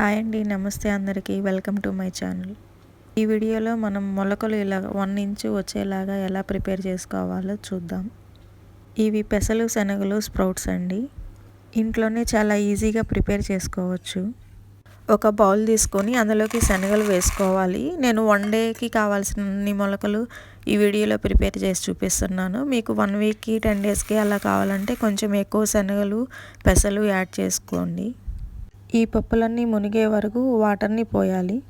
Hi అండి నమస్తే అందరికీ. Welcome to my channel. ఈ వీడియోలో మనం మొలకలు ఇలా వన్ ఇంచు వచ్చేలాగా ఎలా ప్రిపేర్ చేసుకోవాలో చూద్దాం. ఇవి పెసలు శనగలు స్ప్రౌట్స్ అండి. ఇంట్లోనే చాలా ఈజీగా ప్రిపేర్ చేసుకోవచ్చు. ఒక బౌల్ తీసుకొని అందులోకి శనగలు వేసుకోవాలి. నేను వన్ డేకి కావాల్సిన మొలకలు ఈ వీడియోలో ప్రిపేర్ చేసి చూపిస్తున్నాను. మీకు వన్ వీక్కి టెన్ డేస్కి అలా కావాలంటే కొంచెం ఎక్కువ శనగలు పెసలు యాడ్ చేసుకోండి. ఈ పప్పులన్నీ మునిగే వరకు వాటర్ని పోయాలి.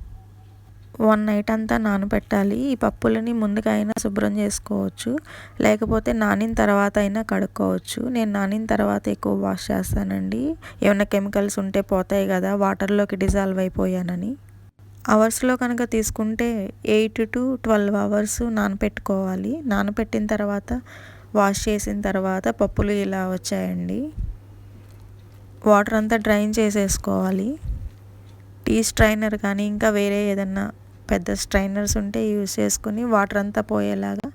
వన్ నైట్ అంతా నానబెట్టాలి. ఈ పప్పులని ముందుగా అయినా శుభ్రం చేసుకోవచ్చు. లేకపోతే నానిన తర్వాత అయినా కడుక్కోవచ్చు. నేను నానిన తర్వాత ఎక్కువ వాష్ చేస్తానండి. ఏమైనా కెమికల్స్ ఉంటే పోతాయి కదా వాటర్లోకి డిజాల్వ్ అయిపోయానని. అవర్స్లో కనుక తీసుకుంటే ఎయిట్ టు ట్వెల్వ్ అవర్స్ నానపెట్టుకోవాలి. నానపెట్టిన తర్వాత వాష్ చేసిన తర్వాత పప్పులు ఇలా వచ్చాయండి. వాటర్ అంతా డ్రైన్ చేసేసుకోవాలి. టీ స్ట్రైనర్ కానీ ఇంకా వేరే ఏదన్నా పెద్ద స్ట్రైనర్స్ ఉంటే యూస్ చేసుకుని వాటర్ అంతా పోయేలాగా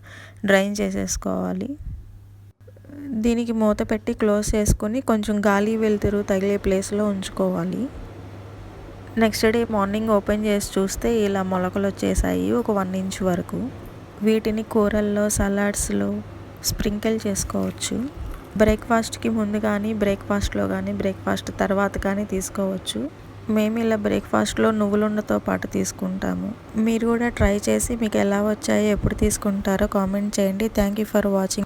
డ్రైన్ చేసేసుకోవాలి. దీనికి మూత పెట్టి క్లోజ్ చేసుకొని కొంచెం గాలి వెలుతురు తగిలే ప్లేస్లో ఉంచుకోవాలి. నెక్స్ట్ డే మార్నింగ్ ఓపెన్ చేసి చూస్తే ఇలా మొలకలు వచ్చేసాయి ఒక వన్ ఇంచ్ వరకు. వీటిని కూరల్లో సలాడ్స్లో స్ప్రింకిల్ చేసుకోవచ్చు. బ్రేక్ఫాస్ట్కి ముందు కానీ బ్రేక్ఫాస్ట్లో కానీ బ్రేక్ఫాస్ట్ తర్వాత కానీ తీసుకోవచ్చు. మేము ఇలా బ్రేక్ఫాస్ట్లో నువ్వులుండతో పాటు తీసుకుంటాము. మీరు కూడా ట్రై చేసి మీకు ఎలా వచ్చాయో ఎప్పుడు తీసుకుంటారో కామెంట్ చేయండి. Thank you for watching.